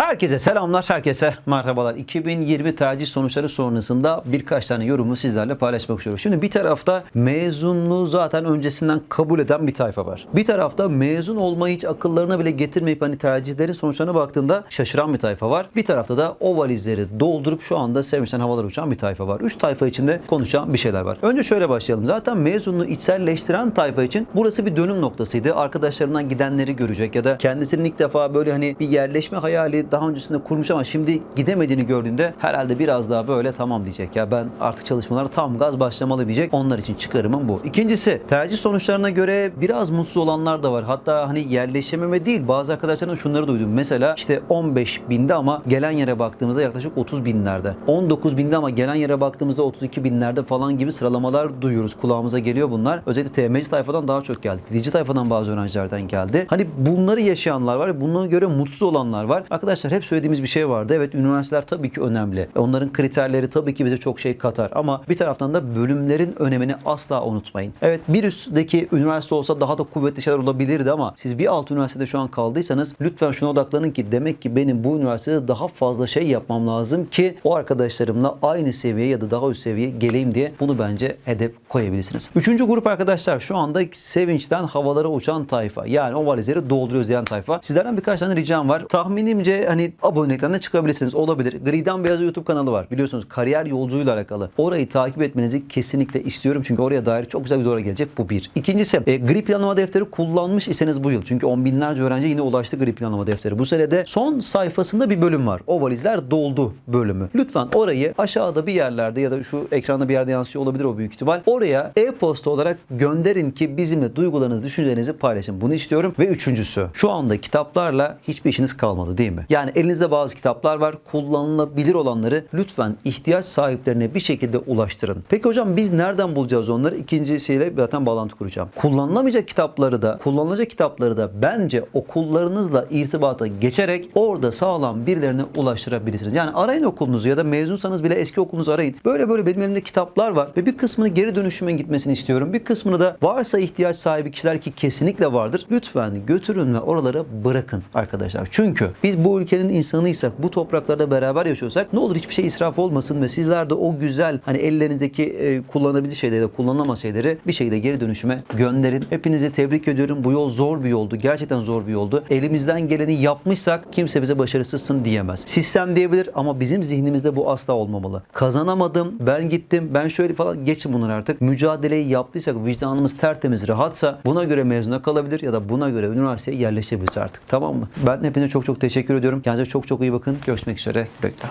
Herkese selamlar, herkese merhabalar. 2020 tercih sonuçları sonrasında birkaç tane yorumu sizlerle paylaşmak istiyorum. Şimdi bir tarafta mezunluğu zaten öncesinden kabul eden bir tayfa var. Bir tarafta mezun olmayı hiç akıllarına bile getirmeyip hani tercihlerin sonuçlarına baktığında şaşıran bir tayfa var. Bir tarafta da o valizleri doldurup şu anda sevinçten havalar uçan bir tayfa var. Üç tayfa içinde konuşacağım bir şeyler var. Önce şöyle başlayalım. Zaten mezunluğu içselleştiren tayfa için burası bir dönüm noktasıydı. Arkadaşlarından gidenleri görecek ya da kendisinin ilk defa böyle hani bir yerleşme hayali daha öncesinde kurmuş ama şimdi gidemediğini gördüğünde herhalde biraz daha böyle tamam diyecek. Ya ben artık çalışmalara tam gaz başlamalı diyecek. Onlar için çıkarımım bu. İkincisi tercih sonuçlarına göre biraz mutsuz olanlar da var. Hatta hani yerleşememe değil bazı arkadaşlarım şunları duydum. Mesela işte 15 binde ama gelen yere baktığımızda yaklaşık 30 binlerde. 19 binde ama gelen yere baktığımızda 32 binlerde falan gibi sıralamalar duyuyoruz. Kulağımıza geliyor bunlar. Özellikle TMC tayfadan daha çok geldi. Dici tayfadan bazı öğrencilerden geldi. Hani bunları yaşayanlar var. Bunlara göre mutsuz olanlar var. Arkadaşlar hep söylediğimiz bir şey vardı. Evet üniversiteler tabii ki önemli. Onların kriterleri tabii ki bize çok şey katar. Ama bir taraftan da bölümlerin önemini asla unutmayın. Evet bir üstteki üniversite olsa daha da kuvvetli şeyler olabilirdi ama siz bir alt üniversitede şu an kaldıysanız lütfen şuna odaklanın ki demek ki benim bu üniversitede daha fazla şey yapmam lazım ki o arkadaşlarımla aynı seviye ya da daha üst seviyeye geleyim diye bunu bence hedef koyabilirsiniz. Üçüncü grup arkadaşlar şu anda sevinçten havalara uçan tayfa. Yani o valizleri dolduruyoruz diyen tayfa. Sizlerden birkaç tane ricam var. Tahminimce hani abonelikten çıkabilirsiniz. Olabilir. Gri'den Beyaz YouTube kanalı var. Biliyorsunuz kariyer yolculuğuyla alakalı. Orayı takip etmenizi kesinlikle istiyorum. Çünkü oraya dair çok güzel videolar gelecek. Bu bir. İkincisi e, gri planlama defteri kullanmış iseniz bu yıl. Çünkü on binlerce öğrenci yine ulaştı gri planlama defteri. Bu senede son sayfasında bir bölüm var. O valizler doldu bölümü. Lütfen orayı aşağıda bir yerlerde ya da şu ekranda bir yerde yansıyor olabilir o büyük ihtimal. Oraya e-posta olarak gönderin ki bizimle duygularınızı, düşüncelerinizi paylaşın. Bunu istiyorum. Ve üçüncüsü şu anda kitaplarla hiçbir işiniz kalmadı değil mi? Yani elinizde bazı kitaplar var. Kullanılabilir olanları lütfen ihtiyaç sahiplerine bir şekilde ulaştırın. Peki hocam biz nereden bulacağız onları? İkincisiyle zaten bağlantı kuracağım. Kullanılamayacak kitapları da, kullanılacak kitapları da bence okullarınızla irtibata geçerek orada sağlam birilerine ulaştırabilirsiniz. Yani arayın okulunuzu ya da mezunsanız bile eski okulunuzu arayın. Böyle böyle benim elimde kitaplar var ve bir kısmını geri dönüşüme gitmesini istiyorum. Bir kısmını da varsa ihtiyaç sahibi kişiler ki kesinlikle vardır. Lütfen götürün ve oralara bırakın arkadaşlar. Çünkü biz bu ülkenin insanıysak, bu topraklarda beraber yaşıyorsak ne olur hiçbir şey israf olmasın ve sizler de o güzel hani ellerinizdeki e, kullanabilir şeyleri kullanılamaz şeyleri bir şekilde geri dönüşüme gönderin. Hepinizi tebrik ediyorum. Bu yol zor bir yoldu. Gerçekten zor bir yoldu. Elimizden geleni yapmışsak kimse bize başarısızsın diyemez. Sistem diyebilir ama bizim zihnimizde bu asla olmamalı. Kazanamadım, ben gittim, ben şöyle falan geçin bunları artık. Mücadeleyi yaptıysak, vicdanımız tertemiz, rahatsa buna göre mezuna kalabilir ya da buna göre üniversiteye yerleşebiliriz artık. Tamam mı? Ben hepinize çok çok teşekkür ediyorum. Kendinize çok çok iyi bakın. Görüşmek üzere. Bekle.